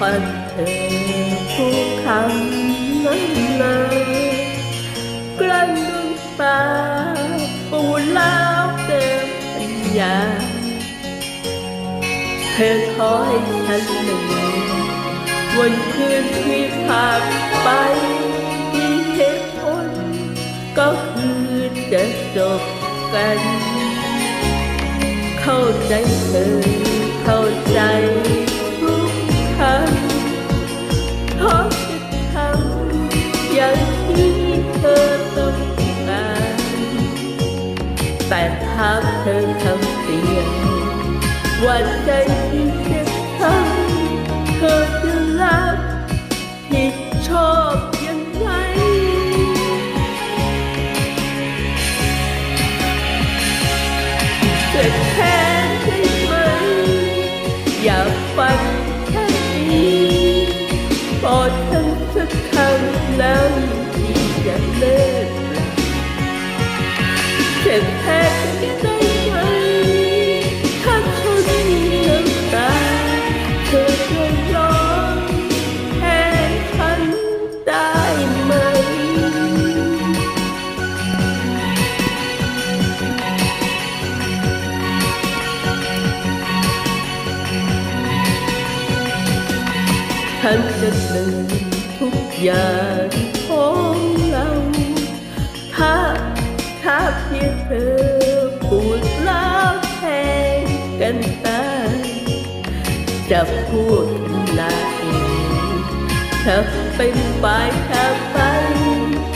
ฟังเธอพูดคำนั้นมากลั้นน้ำตาปูแล้วเต็มปัญญา เธอขอให้ฉันหนึ่งวันคืนที่ผ่านไปมีเหตุผลก็คือจะจบกัน เข้าใจเธอเข้าใจ แต่ถ้าเธอทำเสียงวันใจที่จะทำเธอจะรับผิดชอบยังไงจะแทนได้ไหมอย่าฟังแค่นี้บอกฉันสักคำแล้วที่จะเลิกล ฉันจะลืมทุกอย่างของเราถ้าถ้าเพียงเธอพูดแล้วแทงกันตายจะพูดกันลาเองถ้าเป็นฝ่ายทาไป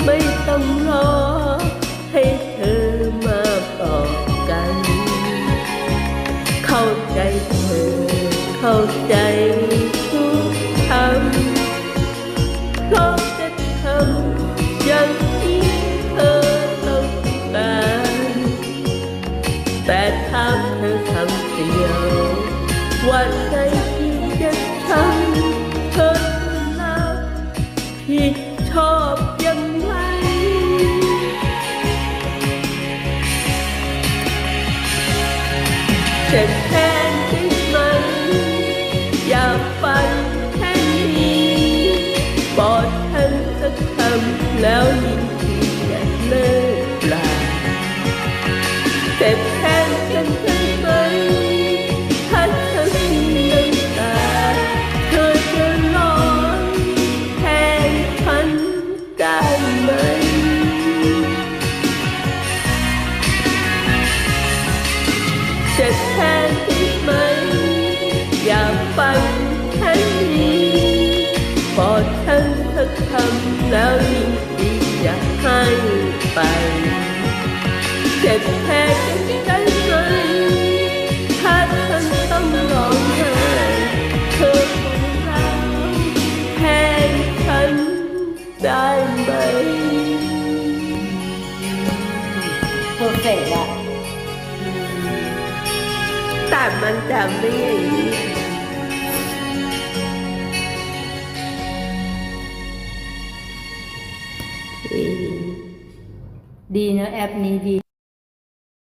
ไม่ต้องรอ ให้เธอมาบอกกัน เข้าใจเธอเข้าใจ ว่าใจที่จะทำเธอจะรับผิดชอบยังไงจะแทนได้ไหมอย่าฟังแค่นี้บอกฉันสักคำแล้วยิ่งที แทนได้ไหม อย่าฟังแค่นี้บอฉันสักคำแล้วยิ่งดีอยากให้ไปจะแทนกันได้ไหมถ้าฉันต้องร้องไห้เธอคงรักแทนฉันได้ไหม เพอร์เฟกต์อะ แต่มันจะไม่อย่างนี้ดีเนอะแอปนี้ดี